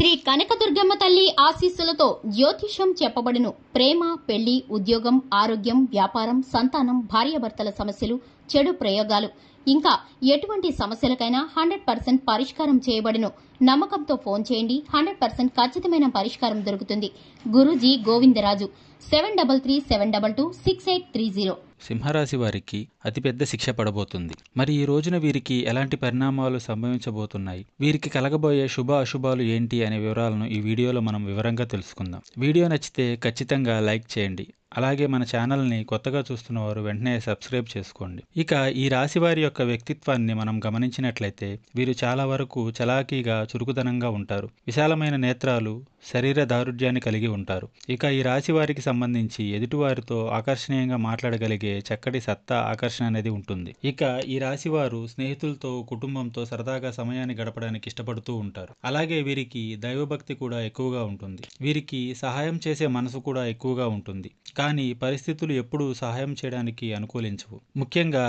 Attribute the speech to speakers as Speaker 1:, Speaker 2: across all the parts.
Speaker 1: శ్రీ కనకదుర్గమ్మ తల్లి ఆశీస్సులతో జ్యోతిషం చెప్పబడును. ప్రేమ పెళ్ళి ఉద్యోగం ఆరోగ్యం వ్యాపారం సంతానం భార్యాభర్తల సమస్యలు చెడు ప్రయోగాలు. ఇంకా ఎటువంటి సమస్యలకైనా హండ్రెడ్ పర్సెంట్ పరిష్కారం చేయబడును. నమ్మకంతో ఫోన్ చేయండి. హండ్రెడ్ పర్సెంట్ ఖచ్చితమైన పరిష్కారం దొరుకుతుంది. Guruji Govindaraju. Seven double three seven double two six eight three zero.
Speaker 2: సింహరాశి వారికి అతిపెద్ద శిక్ష పడబోతుంది. మరి ఈ రోజున వీరికి ఎలాంటి పరిణామాలు సంభవించబోతున్నాయి? వీరికి కలగబోయే శుభ అశుభాలు ఏంటి అనే వివరాలను ఈ వీడియోలో మనం వివరంగా తెలుసుకుందాం. వీడియో నచ్చితే ఖచ్చితంగా లైక్ చేయండి. అలాగే మన ఛానల్ని కొత్తగా చూస్తున్న వారు వెంటనే సబ్స్క్రైబ్ చేసుకోండి. ఇక ఈ రాశి వారి యొక్క వ్యక్తిత్వాన్ని మనం గమనించినట్లయితే వీరు చాలా వరకు చలాకీగా చురుకుదనంగా ఉంటారు. విశాలమైన నేత్రాలు శరీర దారుఢ్యాన్ని కలిగి ఉంటారు. ఇక ఈ రాశి వారికి సంబంధించి ఎదుటివారితో ఆకర్షణీయంగా మాట్లాడగలిగే చక్కటి సత్తా ఆకర్షణ అనేది ఉంటుంది. ఇక ఈ రాశి వారు స్నేహితులతో కుటుంబంతో సరదాగా సమయాన్ని గడపడానికి ఇష్టపడుతూ ఉంటారు. అలాగే వీరికి దైవభక్తి కూడా ఎక్కువగా ఉంటుంది. వీరికి సహాయం చేసే మనసు కూడా ఎక్కువగా ఉంటుంది. కానీ పరిస్థితులు ఎప్పుడూ సహాయం చేయడానికి అనుకూలించవు. ముఖ్యంగా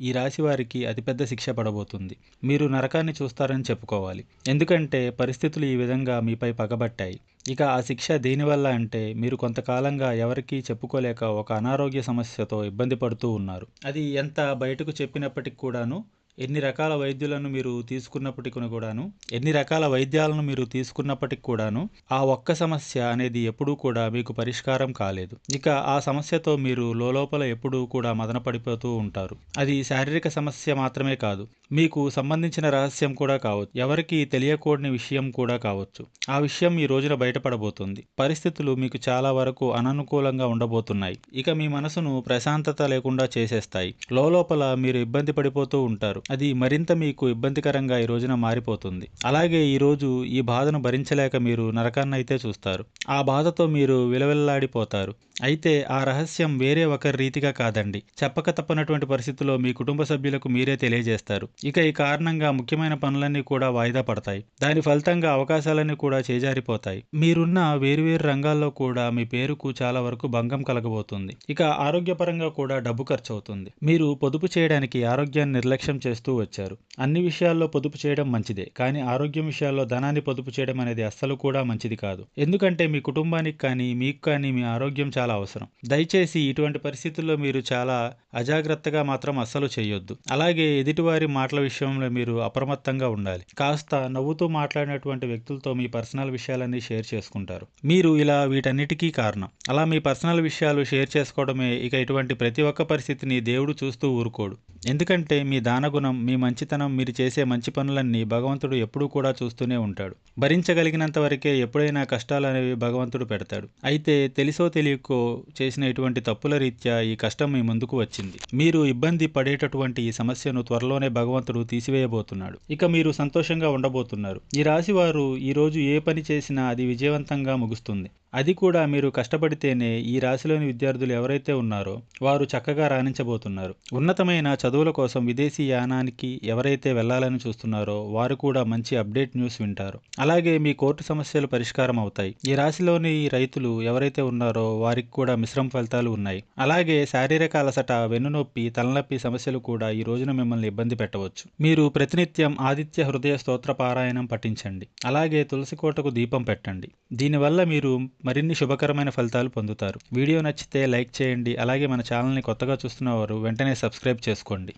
Speaker 2: ఈ రాశి వారికి అతిపెద్ద శిక్ష పడబోతుంది. మీరు నరకాన్ని చూస్తారని చెప్పుకోవాలి. ఎందుకంటే పరిస్థితులు ఈ విధంగా మీపై పగబట్టాయి. ఇక ఆ శిక్ష దేనివల్ల అంటే మీరు కొంతకాలంగా ఎవరికీ చెప్పుకోలేక ఒక అనారోగ్య సమస్యతో ఇబ్బంది పడుతూ ఉన్నారు. అది ఎంత బయటకు చెప్పినప్పటికి కూడాను ఎన్ని రకాల వైద్యులను మీరు తీసుకున్నప్పటికీ కూడాను ఎన్ని రకాల వైద్యాలను మీరు తీసుకున్నప్పటికి కూడాను ఆ ఒక్క సమస్య అనేది ఎప్పుడూ కూడా మీకు పరిష్కారం కాలేదు. ఇక ఆ సమస్యతో మీరు లోపల ఎప్పుడూ కూడా మదన పడిపోతూ ఉంటారు. అది శారీరక సమస్య మాత్రమే కాదు మీకు సంబంధించిన రహస్యం కూడా కావచ్చు ఎవరికి తెలియకూడని విషయం కూడా కావచ్చు. ఆ విషయం ఈ రోజున బయటపడబోతుంది. పరిస్థితులు మీకు చాలా వరకు అననుకూలంగా ఉండబోతున్నాయి. ఇక మీ మనసును ప్రశాంతత లేకుండా చేసేస్తాయి. లోపల మీరు ఇబ్బంది పడిపోతూ ఉంటారు. అది మరింత మీకు ఇబ్బందికరంగా ఈ రోజున మారిపోతుంది. అలాగే ఈరోజు ఈ బాధను భరించలేక మీరు నరకాన్ని అయితే చూస్తారు. ఆ బాధతో మీరు విలవిల్లాడిపోతారు. అయితే ఆ రహస్యం వేరే ఒకరి రీతిగా కాదండి. చెప్పక తప్పనటువంటి పరిస్థితుల్లో మీ కుటుంబ సభ్యులకు మీరే తెలియజేస్తారు. ఇక ఈ కారణంగా ముఖ్యమైన పనులన్నీ కూడా వాయిదా పడతాయి. దాని ఫలితంగా అవకాశాలన్నీ కూడా చేజారిపోతాయి. మీరున్న వేరువేరు రంగాల్లో కూడా మీ పేరుకు చాలా వరకు భంగం కలగబోతుంది. ఇక ఆరోగ్యపరంగా కూడా డబ్బు ఖర్చు అవుతుంది మీరు పొదుపు చేయడానికి ఆరోగ్యాన్ని నిర్లక్ష్యం చేస్తూ వచ్చారు. అన్ని విషయాల్లో పొదుపు చేయడం మంచిదే. కానీ ఆరోగ్యం విషయాల్లో ధనాన్ని పొదుపు చేయడం అనేది అస్సలు కూడా మంచిది కాదు. ఎందుకంటే మీ కుటుంబానికి కానీ మీకు కానీ మీ ఆరోగ్యం చాలా చాలా అవసరం. దయచేసి ఇటువంటి పరిస్థితుల్లో మీరు చాలా అజాగ్రత్తగా మాత్రం అస్సలు చేయొద్దు. అలాగే ఎదుటివారి మాటల విషయంలో మీరు అప్రమత్తంగా ఉండాలి. కాస్త నవ్వుతూ మాట్లాడినటువంటి వ్యక్తులతో మీ పర్సనల్ విషయాలన్నీ షేర్ చేసుకుంటారు. మీరు ఇలా వీటన్నిటికీ కారణం. అలా మీ పర్సనల్ విషయాలు షేర్ చేసుకోవడమే ఇక ఇటువంటి ప్రతి ఒక్క పరిస్థితిని దేవుడు చూస్తూ ఊరుకోడు. ఎందుకంటే మీ దానగుణం మీ మంచితనం మీరు చేసే మంచి పనులన్నీ భగవంతుడు ఎప్పుడూ కూడా చూస్తూనే ఉంటాడు. భరించగలిగినంత వరకే ఎప్పుడైనా కష్టాలు అనేవి భగవంతుడు పెడతాడు. అయితే తెలిసో తెలియకో చేసిన ఇటువంటి తప్పుల రీత్యా ఈ కష్టం మీ ముందుకు వచ్చింది. మీరు ఇబ్బంది పడేటటువంటి ఈ సమస్యను త్వరలోనే భగవంతుడు తీసివేయబోతున్నాడు. ఇక మీరు సంతోషంగా ఉండబోతున్నారు. ఈ రాశి వారు ఈరోజు ఏ పని చేసినా అది విజయవంతంగా ముగుస్తుంది. అది కూడా మీరు కష్టపడితేనే ఈ రాశిలోని విద్యార్థులు ఎవరైతే ఉన్నారో వారు చక్కగా రాణించబోతున్నారు. ఉన్నతమైన చదువుల కోసం విదేశీ యానానికి ఎవరైతే వెళ్ళాలని చూస్తున్నారో వారు కూడా మంచి అప్డేట్ న్యూస్ వింటారు. అలాగే మీ కోర్టు సమస్యలు పరిష్కారం అవుతాయి. ఈ రాశిలోని రైతులు ఎవరైతే ఉన్నారో వారికి కూడా మిశ్రమ ఫలితాలు ఉన్నాయి. అలాగే శారీరక అలసట వెన్నునొప్పి తలనొప్పి సమస్యలు కూడా ఈ రోజున మిమ్మల్ని ఇబ్బంది పెట్టవచ్చు. మీరు ప్రతినిత్యం ఆదిత్య హృదయ స్తోత్ర పారాయణం పఠించండి. అలాగే తులసి కోటకు దీపం పెట్టండి. దీనివల్ల మీరు మరిన్ని శుభకరమైన ఫలితాలు పొందుతారు. వీడియో నచ్చితే లైక్ చేయండి. అలాగే మన ఛానల్ని కొత్తగా చూస్తున్న వారు వెంటనే సబ్స్క్రైబ్ చేసుకోండి.